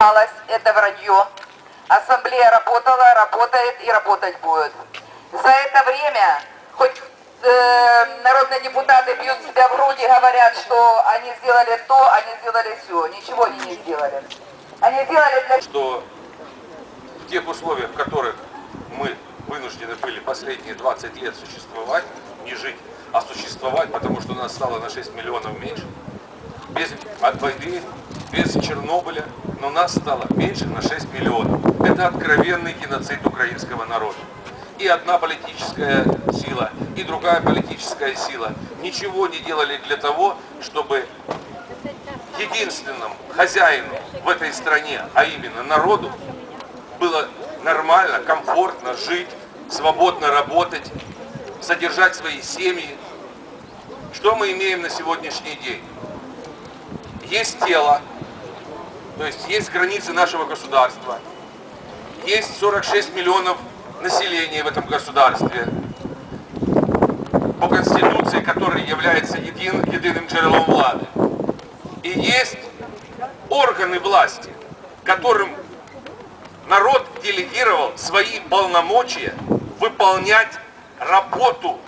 Осталось, это вранье. Ассамблея работала, работает и работать будет. За это время хоть э, народные депутаты бьют себя в грудь и говорят, что они сделали то, они сделали все. Ничего они не сделали. Они сделали для что в тех условиях, в которых мы вынуждены были последние 20 лет существовать, не жить, а существовать, потому что нас стало на 6 миллионов меньше, без от войны, без Чернобыля, но нас стало меньше на 6 миллионов. Это откровенный геноцид украинского народа. И одна политическая сила, и другая политическая сила ничего не делали для того, чтобы единственному хозяину в этой стране, а именно народу, было нормально, комфортно жить, свободно работать, содержать свои семьи. Что мы имеем на сегодняшний день? Есть тело, то есть есть границы нашего государства, есть 46 миллионов населения в этом государстве, по Конституции, который является един, единым джерелом влады. И есть органы власти, которым народ делегировал свои полномочия выполнять работу